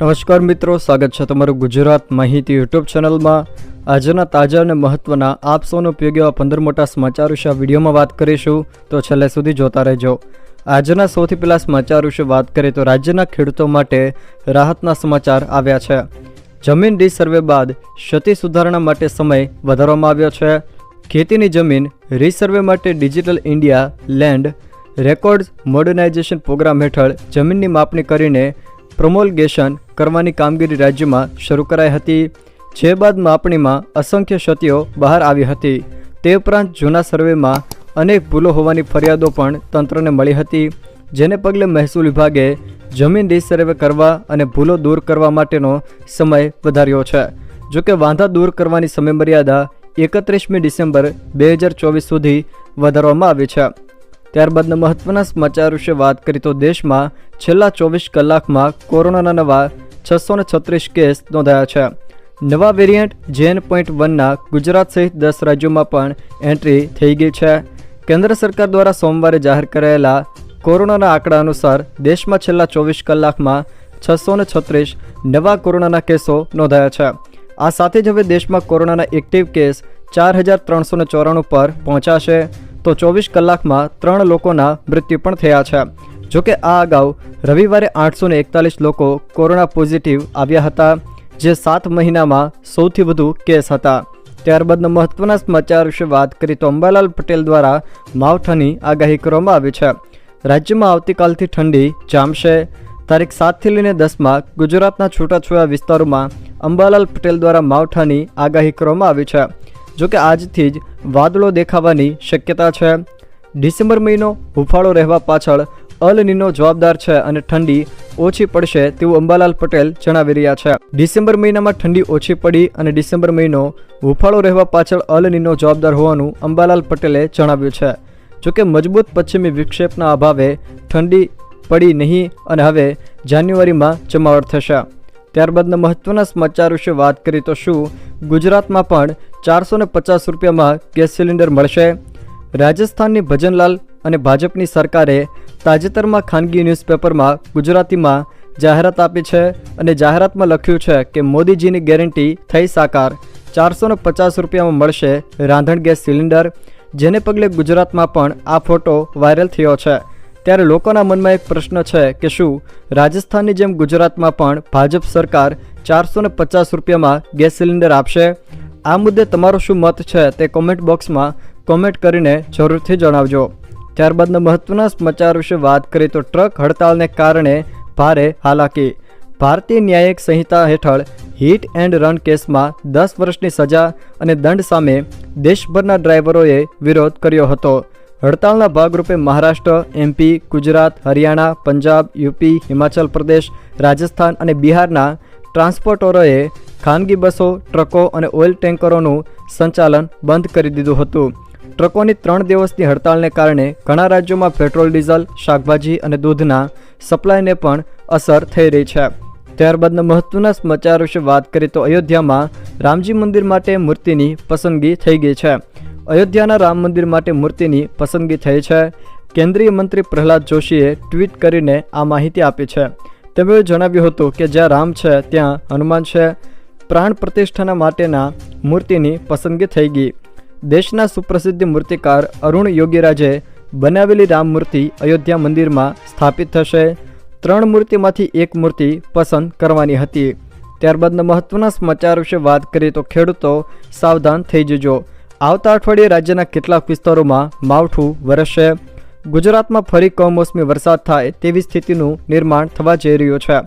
નમસ્કાર મિત્રો, સ્વાગત છે તમારું ગુજરાત માહિતી યુટ્યુબ ચેનલમાં. આજના તાજા અને મહત્વના આપ સૌનો ઉપયોગી એવા પંદર મોટા સમાચાર વિશે આ વિડીયોમાં વાત કરીશું. તો છેલ્લે સુધી જોતા રહેજો. આજના સૌથી પહેલાં સમાચાર વિશે વાત કરીએ તો રાજ્યના ખેડૂતો માટે રાહતના સમાચાર આવ્યા છે. જમીન રિસર્વે બાદ ક્ષતિ સુધારણા માટે સમય વધારવામાં આવ્યો છે. ખેતીની જમીન રિસર્વે માટે digital India land records modernization programme હેઠળ જમીનની માપણી કરીને પ્રમોલગેશન કરવાની કામગીરી રાજ્યમાં શરૂ કરાઈ હતી, જે બાદ માપણીમાં અસંખ્ય ક્ષતિઓ બહાર આવી હતી. તે ઉપરાંત જૂના સર્વેમાં અનેક ભૂલો હોવાની ફરિયાદો પણ તંત્રને મળી હતી, જેને પગલે મહેસૂલ વિભાગે જમીન રીસર્વે કરવા અને ભૂલો દૂર કરવા માટેનો સમય વધાર્યો છે. જોકે વાંધા દૂર કરવાની સમયમર્યાદા એકત્રીસમી ડિસેમ્બર બે હજાર ચોવીસ સુધી વધારવામાં આવી છે. ત્યારબાદના મહત્વના સમાચાર વિશે વાત કરીએ તો દેશમાં છેલ્લા ચોવીસ કલાકમાં કોરોનાના નવા છસો છત્રીસ કેસ નોંધાયા છે. નવા વેરિયન્ટ જેન પોઈન્ટ વનના ગુજરાત સહિત દસ રાજ્યોમાં પણ એન્ટ્રી થઈ ગઈ છે. કેન્દ્ર સરકાર દ્વારા સોમવારે જાહેર કરાયેલા કોરોનાના આંકડા અનુસાર દેશમાં છેલ્લા ચોવીસ કલાકમાં છસો છત્રીસ નવા કોરોનાના કેસો નોંધાયા છે. આ સાથે જ હવે દેશમાં કોરોનાના એક્ટિવ કેસ ચાર હજાર ત્રણસો ચોરાણું પર પહોંચાશે તો ચોવીસ કલાકમાં ત્રણ લોકોના મૃત્યુ પણ થયા છે. જોકે આ અગાઉ રવિવારે આઠસો એકતાલીસ લોકો કોરોના પોઝિટિવ આવ્યા હતા, જે સાત મહિનામાં સૌથી વધુ કેસ હતા. ત્યારબાદના મહત્વના સમાચાર વિશે વાત કરીએ તો અંબાલાલ પટેલ દ્વારા માવઠાની આગાહી કરવામાં આવી છે. રાજ્યમાં આવતીકાલથી ઠંડી જામશે. તારીખ સાતથી લઈને દસમાં ગુજરાતના છૂટાછવાયા વિસ્તારોમાં અંબાલાલ પટેલ દ્વારા માવઠાની આગાહી કરવામાં આવી છે. જોકે આજથી જ વાદળો દેખાવાની શક્યતા છે. ડિસેમ્બર મહિનો હુફાળો રહેવા પાછળ અલ નીનો જવાબદાર છે અને ઠંડી ઓછી પડશે તેવું અંબાલાલ પટેલ જણાવી રહ્યા છે. ડિસેમ્બર મહિનામાં ઠંડી ઓછી પડી અને ડિસેમ્બર મહિનો હુફાળો રહેવા પાછળ અલ નીનો જવાબદાર હોવાનું અંબાલાલ પટેલે જણાવ્યું છે. જોકે મજબૂત પશ્ચિમી વિક્ષેપના અભાવે ઠંડી પડી નહીં અને હવે જાન્યુઆરીમાં જમાવટ થશે. ત્યારબાદના મહત્વના સમાચાર વિશે વાત કરીએ તો શું? ગુજરાતમાં પણ ચારસો પચાસ રૂપિયામાં ગેસ સિલિન્ડર મળશે. રાજસ્થાનની ભજનલાલ અને ભાજપની સરકારે તાજેતરમાં ખાનગી ન્યૂઝપેપરમાં ગુજરાતીમાં જાહેરાત આપી છે અને જાહેરાતમાં લખ્યું છે કે મોદીજીની ગેરંટી થઈ સાકાર. ચારસોને પચાસ રૂપિયામાં મળશે રાંધણ ગેસ સિલિન્ડર. જેને પગલે ગુજરાતમાં પણ આ ફોટો વાયરલ થયો છે. ત્યારે લોકોના મનમાં એક પ્રશ્ન છે કે શું રાજસ્થાનની જેમ ગુજરાતમાં પણ ભાજપ સરકાર ચારસોને પચાસ રૂપિયામાં ગેસ સિલિન્ડર આપશે? આ મુદ્દે તમારો શું મત છે તે કોમેન્ટ બોક્સમાં કોમેન્ટ કરીને જરૂરથી જણાવજો. ત્યારબાદના મહત્વના સમાચાર વિશે વાત કરીએ તો ટ્રક હડતાલને કારણે ભારે હાલાકી. ભારતીય ન્યાયિક સંહિતા હેઠળ હિટ એન્ડ રન કેસમાં દસ વર્ષની સજા અને દંડ સામે દેશભરના ડ્રાઈવરોએ વિરોધ કર્યો હતો. હડતાલના ભાગરૂપે મહારાષ્ટ્ર એમપી ગુજરાત, હરિયાણા, પંજાબ, યુપી, હિમાચલ પ્રદેશ, રાજસ્થાન અને બિહારના ટ્રાન્સપોર્ટરોએ ખાનગી બસો, ટ્રકો અને ઓઇલ ટેન્કરોનું સંચાલન બંધ કરી દીધું હતું. ટ્રકોની ત્રણ દિવસની હડતાલને કારણે ઘણા રાજ્યોમાં પેટ્રોલ, ડીઝલ, શાકભાજી અને દૂધના સપ્લાયને પણ અસર થઈ રહી છે. ત્યારબાદના મહત્વના સમાચાર વિશે વાત કરીએ તો અયોધ્યામાં રામજી મંદિર માટે મૂર્તિની પસંદગી થઈ ગઈ છે. અયોધ્યાના રામ મંદિર માટે મૂર્તિની પસંદગી થઈ છે. કેન્દ્રીય મંત્રી પ્રહલાદ જોશીએ ટ્વીટ કરીને આ માહિતી આપી છે. તેમણે જણાવ્યું હતું કે જ્યાં રામ છે, ત્યાં હનુમાન છે. પ્રાણ પ્રતિષ્ઠાના માટેના મૂર્તિની પસંદગી થઈ ગઈ. દેશના સુપ્રસિદ્ધ મૂર્તિકાર અરુણ યોગીરાજે બનાવેલી રામ મૂર્તિ અયોધ્યા મંદિરમાં સ્થાપિત થશે. ત્રણ મૂર્તિમાંથી એક મૂર્તિ પસંદ કરવાની હતી. ત્યારબાદના મહત્વના સમાચાર વિશે વાત કરીએ તો ખેડૂતો સાવધાન થઈ જજો. આવતા અઠવાડિયે રાજ્યના કેટલાક વિસ્તારોમાં માવઠું વરસશે. ગુજરાતમાં ફરી કમોસમી વરસાદ થાય તેવી સ્થિતિનું નિર્માણ થવા જઈ રહ્યું છે.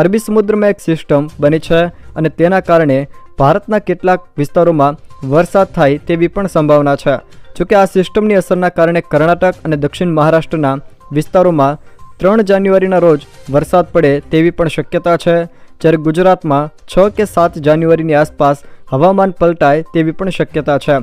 અરબી સમુદ્રમાં એક સિસ્ટમ બની છે અને તેના કારણે ભારતના કેટલાક વિસ્તારોમાં વરસાદ થાય તેવી પણ સંભાવના છે. જોકે આ સિસ્ટમની અસરના કારણે કર્ણાટક અને દક્ષિણ મહારાષ્ટ્રના વિસ્તારોમાં ત્રણ જાન્યુઆરીના રોજ વરસાદ પડે તેવી પણ શક્યતા છે, જ્યારે ગુજરાતમાં છ કે સાત જાન્યુઆરીની આસપાસ હવામાન પલટાય તેવી પણ શક્યતા છે.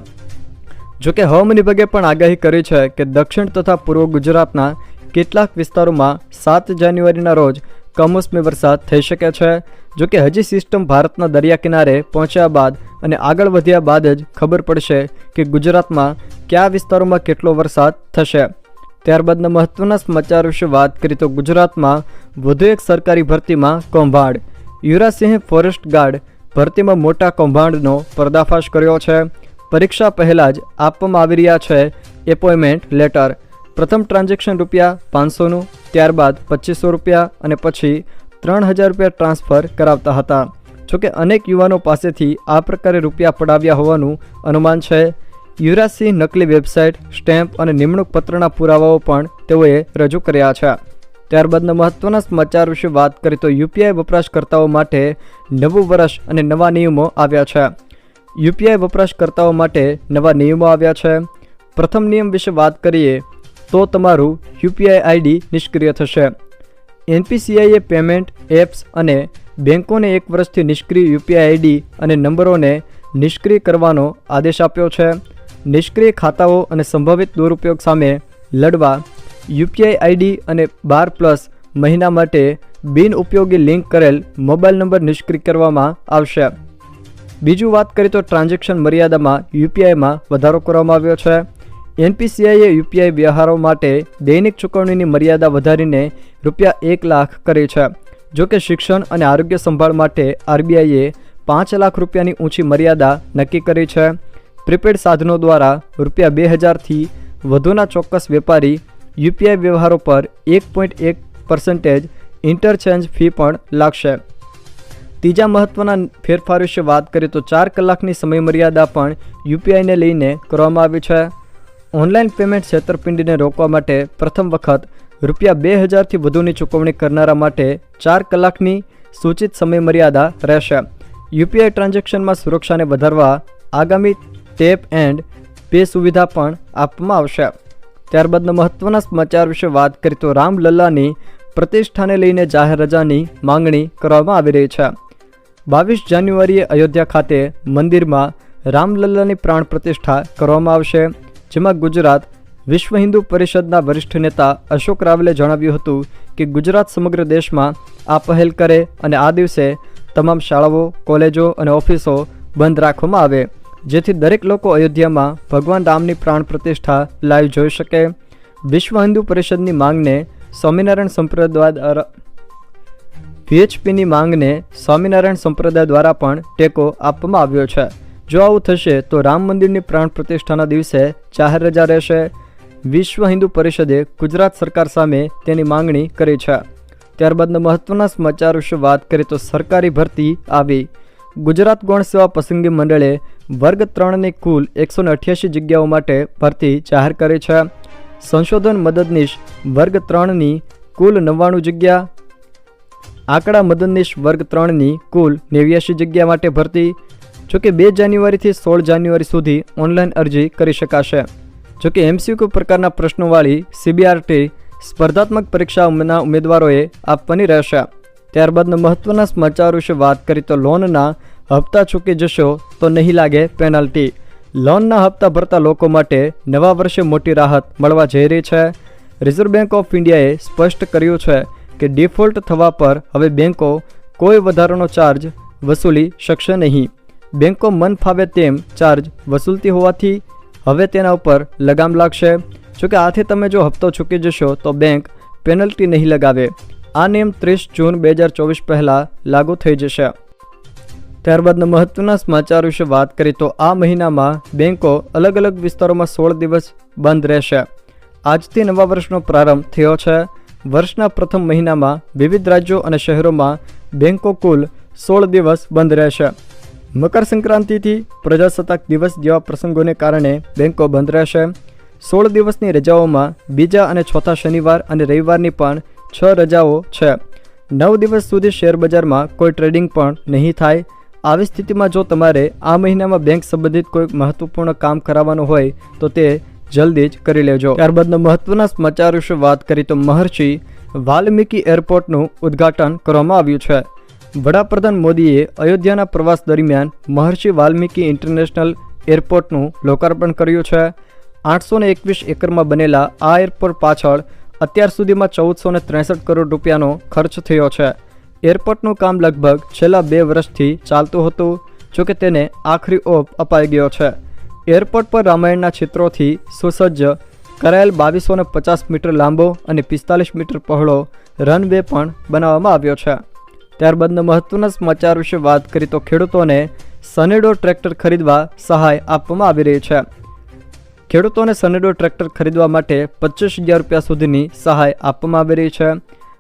જોકે હવામાન વિભાગે પણ આગાહી કરી છે કે દક્ષિણ તથા પૂર્વ ગુજરાતના કેટલાક વિસ્તારોમાં સાત જાન્યુઆરીના રોજ કમોસમી વરસાદ થઈ શકે છે જોકે હજી સિસ્ટમ ભારતના દરિયા કિનારે પહોંચ્યા બાદ અને આગળ વધ્યા બાદ જ ખબર પડશે કે ગુજરાતમાં કયા વિસ્તારોમાં કેટલો વરસાદ થશે. ત્યારબાદના મહત્વના સમાચાર વિશે વાત કરીએ તો ગુજરાતમાં વધુ એક સરકારી ભરતીમાં કૌભાંડ. યુવરાજસિંહે ફોરેસ્ટ ગાર્ડ ભરતીમાં મોટા કૌભાંડનો પર્દાફાશ કર્યો છે. પરીક્ષા પહેલાં જ આપવામાં આવી રહ્યા છે એપોઇન્ટમેન્ટ લેટર. પ્રથમ ટ્રાન્ઝેક્શન રૂપિયા પાંચસોનું, ત્યારબાદ પચીસો રૂપિયા અને પછી ત્રણ હજાર રૂપિયા ટ્રાન્સફર કરાવતા હતા. જોકે અનેક યુવાનો પાસેથી આ પ્રકારે રૂપિયા પડાવ્યા હોવાનું અનુમાન છે. યુવરાજસિંહ નકલી વેબસાઇટ, સ્ટેમ્પ અને નિમણૂક પત્રના પુરાવાઓ પણ તેઓએ રજૂ કર્યા છે. ત્યારબાદના મહત્વના સમાચાર વિશે વાત કરીએ તો યુપીઆઈ વપરાશકર્તાઓ માટે નવું વર્ષ અને નવા નિયમો આવ્યા છે. યુપીઆઈ વપરાશકર્તાઓ માટે નવા નિયમો આવ્યા છે. પ્રથમ નિયમ વિશે વાત કરીએ તો તમારું યુપીઆઈ આઈડી નિષ્ક્રિય થશે. એનપીસીઆઈએ પેમેન્ટ, એપ્સ અને બેંકોને એક વર્ષથી નિષ્ક્રિય યુપીઆઈ આઈડી અને નંબરોને નિષ્ક્રિય કરવાનો આદેશ આપ્યો છે. નિષ્ક્રિય ખાતાઓ અને સંભવિત દુરુપયોગ સામે લડવા યુપીઆઈ આઈડી અને બાર પ્લસ મહિના માટે બિનઉપયોગી લિંક કરેલ મોબાઈલ નંબર નિષ્ક્રિય કરવામાં આવશે. બીજું વાત કરીએ તો ટ્રાન્ઝેક્શન મર્યાદામાં યુપીઆઈમાં વધારો કરવામાં આવ્યો છે. એનપીસીઆઈએ યુપીઆઈ વ્યવહારો માટે દૈનિક ચૂકવણીની મર્યાદા વધારીને રૂપિયા એક લાખ કરી છે. જોકે શિક્ષણ અને આરોગ્ય સંભાળ માટે આરબીઆઈએ પાંચ લાખ રૂપિયાની ઊંચી મર્યાદા નક્કી કરી છે. પ્રીપેડ સાધનો દ્વારા રૂપિયા બે હજારથી વધુના ચોક્કસ વેપારી યુપીઆઈ વ્યવહારો પર એક પોઈન્ટ એક પર્સન્ટેજ ઇન્ટરચેન્જ ફી પણ લાગશે. ત્રીજા મહત્વના ફેરફાર વિશે વાત કરીએ તો ચાર કલાકની સમયમર્યાદા પણ યુપીઆઈને લઈને કરવામાં આવી છે. ઓનલાઈન પેમેન્ટ છેતરપિંડીને રોકવા માટે પ્રથમ વખત રૂપિયા બે હજારથી વધુની ચૂકવણી કરનારા માટે ચાર કલાકની સૂચિત સમયમર્યાદા રહેશે. યુપીઆઈ ટ્રાન્ઝેક્શનમાં સુરક્ષાને વધારવા આગામી ટેપ એન્ડ પે સુવિધા પણ આપવામાં આવશે. ત્યારબાદના મહત્વના સમાચાર વિશે વાત કરીએ તો રામલલ્લાની પ્રતિષ્ઠાને લઈને જાહેર રજાની માંગણી કરવામાં આવી રહી છે. બાવીસ જાન્યુઆરીએ અયોધ્યા ખાતે મંદિરમાં રામલલ્લાની પ્રાણ પ્રતિષ્ઠા કરવામાં આવશે. જેમાં ગુજરાત વિશ્વ હિન્દુ પરિષદના વરિષ્ઠ નેતા અશોક રાવલે જણાવ્યું હતું કે ગુજરાત સમગ્ર દેશમાં આ પહેલ કરે અને આ દિવસે તમામ શાળાઓ, કોલેજો અને ઓફિસો બંધ રાખવામાં આવે, જેથી દરેક લોકો અયોધ્યામાં ભગવાન રામની પ્રાણ પ્રતિષ્ઠા લાઈવ જોઈ શકે. વિશ્વ હિન્દુ પરિષદની માંગને સ્વામિનારાયણ સંપ્રદાય દ્વારા વીએચપીની માંગને સ્વામિનારાયણ સંપ્રદાય દ્વારા પણ ટેકો આપવામાં આવ્યો છે. જો આવું થશે, તો રામ મંદિરની પ્રાણ પ્રતિષ્ઠાના દિવસે જાહેર રજા રહેશે. વિશ્વ હિન્દુ પરિષદે ગુજરાત સરકાર સામે તેની માંગણી કરી છે. ત્યારબાદના મહત્વના સમાચાર વિશે વાત કરીએ તો સરકારી ભરતી આવી. ગુજરાત ગૌણ સેવા પસંદગી મંડળે વર્ગ ત્રણની કુલ એકસો અઠ્યાસી જગ્યાઓ માટે ભરતી જાહેર કરી છે. સંશોધન મદદનીશ વર્ગ ત્રણની કુલ નવ્વાણું જગ્યા. આંકડા મદદનીશ વર્ગ ત્રણની કુલ નેવ્યાસી જગ્યા માટે ભરતી. જોકે બે જાન્યુઆરીથી સોળ જાન્યુઆરી સુધી ઓનલાઈન અરજી કરી શકાશે. જોકે એમસીક્યુ પ્રકારના પ્રશ્નોવાળી સીબીઆરટી સ્પર્ધાત્મક પરીક્ષાના ઉમેદવારોએ આપવાની રહેશે. ત્યારબાદના મહત્વના સમાચાર વિશે વાત કરી તો લોનના હપ્તા ચૂકી જશો તો નહીં લાગે પેનલ્ટી. લોનના હપ્તા ભરતા લોકો માટે નવા વર્ષે મોટી રાહત મળવા જઈ રહી છે. રિઝર્વ બેંક ઓફ ઇન્ડિયાએ સ્પષ્ટ કર્યું છે કે ડિફોલ્ટ થવા પર હવે બેંકો કોઈ વધારાનો ચાર્જ વસૂલી શકશે નહીં. બેંકો મન ફાવે તેમ ચાર્જ વસૂલતી હોવાથી હવે તેના ઉપર લગામ લાગશે. જોકે આથી તમે જો હપ્તો ચૂકી જશો તો બેંક પેનલ્ટી નહીં લગાવે. આ નિયમ ત્રીસ જૂન બે હજાર ચોવીસ પહેલાં લાગુ થઈ જશે. ત્યારબાદના મહત્ત્વના સમાચાર વિશે વાત કરીએ તો આ મહિનામાં બેન્કો અલગ અલગ વિસ્તારોમાં સોળ દિવસ બંધ રહેશે. આજથી નવા વર્ષનો પ્રારંભ થયો છે. વર્ષના પ્રથમ મહિનામાં વિવિધ રાજ્યો અને શહેરોમાં બેન્કો કુલ સોળ દિવસ બંધ રહેશે. મકર સંક્રાંતિથી પ્રજાસત્તાક દિવસ જેવા પ્રસંગોને કારણે બેંકો બંધ રહેશે. સોળ દિવસની રજાઓમાં બીજા અને ચોથા શનિવાર અને રવિવારની પણ છ રજાઓ છે. નવ દિવસ સુધી શેરબજારમાં કોઈ ટ્રેડિંગ પણ નહીં થાય. આવી સ્થિતિમાં જો તમારે આ મહિનામાં બેંક સંબંધિત કોઈ મહત્વપૂર્ણ કામ કરાવવાનું હોય, તો તે જલ્દી જ કરી લેજો. ત્યારબાદના મહત્વના સમાચાર વિશે વાત કરી તો મહર્ષિ વાલ્મીકી એરપોર્ટનું ઉદ્ઘાટન કરવામાં આવ્યું છે. વડાપ્રધાન મોદીએ અયોધ્યાના પ્રવાસ દરમિયાન મહર્ષિ વાલ્મીકી ઇન્ટરનેશનલ એરપોર્ટનું લોકાર્પણ કર્યું છે. આઠસો ને એકવીસ એકરમાં બનેલા આ એરપોર્ટ પાછળ અત્યાર સુધીમાં ચૌદસો ને ત્રેસઠ કરોડ રૂપિયાનો ખર્ચ થયો છે. એરપોર્ટનું કામ લગભગ છેલ્લા બે વર્ષથી ચાલતું હતું જોકે તેને આખરી ઓપ અપાઈ ગયો છે. એરપોર્ટ પર રામાયણના ચિત્રોથી સુસજ્જ કરાયેલ બાવીસો પચાસ મીટર લાંબો અને પિસ્તાલીસ મીટર પહોળો રનવે પણ બનાવવામાં આવ્યો છે. ત્યારબાદના મહત્વના સમાચાર વિશે વાત કરી તો ખેડૂતોને સનેડો ટ્રેક્ટર ખરીદવા સહાય આપવામાં આવી રહી છે. ખેડૂતોને સનેડો ટ્રેક્ટર ખરીદવા માટે પચીસ હજાર રૂપિયા સુધીની સહાય આપવામાં આવી રહી છે.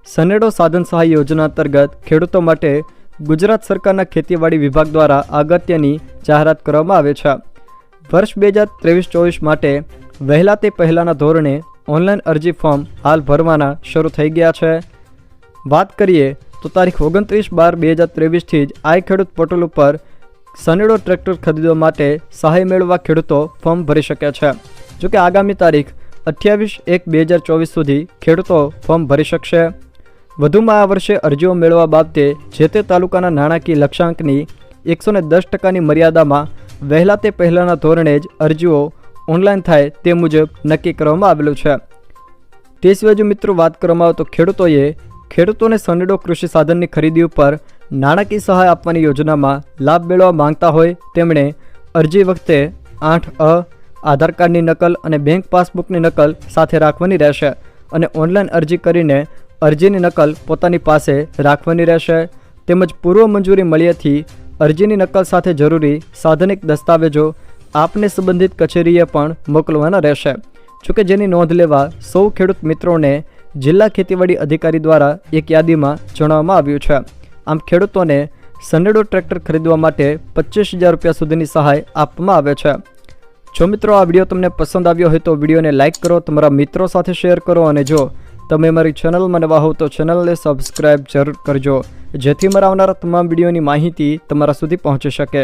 સનેડો સાધન સહાય યોજના અંતર્ગત ખેડૂતો માટે ગુજરાત સરકારના ખેતીવાડી વિભાગ દ્વારા અગત્યની જાહેરાત કરવામાં આવે છે. વર્ષ બે હજાર ત્રેવીસ ચોવીસ માટે વહેલા તે પહેલાંના ધોરણે ઓનલાઈન અરજી ફોર્મ હાલ ભરવાના શરૂ થઈ ગયા છે. વાત કરીએ તો તારીખ ઓગણત્રીસ બાર બે હજાર ત્રેવીસથી જ આઈ ખેડૂત પોર્ટલ ઉપર સનેડો ટ્રેક્ટર ખરીદવા માટે સહાય મેળવવા ખેડૂતો ફોર્મ ભરી શકે છે. જોકે આગામી તારીખ અઠ્યાવીસ એક બે હજાર ચોવીસ સુધી ખેડૂતો ફોર્મ ભરી શકશે. વધુમાં આ વર્ષે અરજીઓ મેળવવા બાબતે જે તે તાલુકાના નાણાકીય લક્ષ્યાંકની એકસો ને દસ ટકાની મર્યાદામાં વહેલા તે પહેલાંના ધોરણે જ અરજીઓ ઓનલાઈન થાય તે મુજબ નક્કી કરવામાં આવેલું છે. તે સિવાય જો મિત્રો વાત કરવામાં આવે તો ખેડૂતોએ ખેડૂતોને સનેડો કૃષિ સાધનની ખરીદી ઉપર નાણાકીય સહાય આપવાની યોજનામાં લાભ મેળવવા માંગતા હોય તેમણે અરજી વખતે આઠ અ, આધાર કાર્ડની નકલ અને બેંક પાસબુકની નકલ સાથે રાખવાની રહેશે અને ઓનલાઈન અરજી કરીને અરજીની નકલ પોતાની પાસે રાખવાની રહેશે. તેમજ પૂર્વ મંજૂરી મળ્યાથી અરજીની નકલ સાથે જરૂરી સાધનિક દસ્તાવેજો આપને સંબંધિત કચેરીએ પણ મોકલવાના રહેશે. જોકે જેની નોંધ લેવા સૌ ખેડૂત મિત્રોને જિલ્લા ખેતીવાડી અધિકારી દ્વારા એક યાદીમાં જણાવવામાં આવ્યું છે. આમ ખેડૂતોને સનેડો ટ્રેક્ટર ખરીદવા માટે પચીસ હજાર રૂપિયા સુધીની સહાય આપવામાં આવે છે. જો મિત્રો આ વીડિયો તમને પસંદ આવ્યો હોય તો વિડીયોને લાઇક કરો, તમારા મિત્રો સાથે શેર કરો અને જો તમે મારી ચેનલમાં નવા હો તો ચેનલને સબસ્ક્રાઇબ જરૂર કરજો, જેથી મારા આવનારા તમામ વિડીયોની માહિતી તમારા સુધી પહોંચી શકે.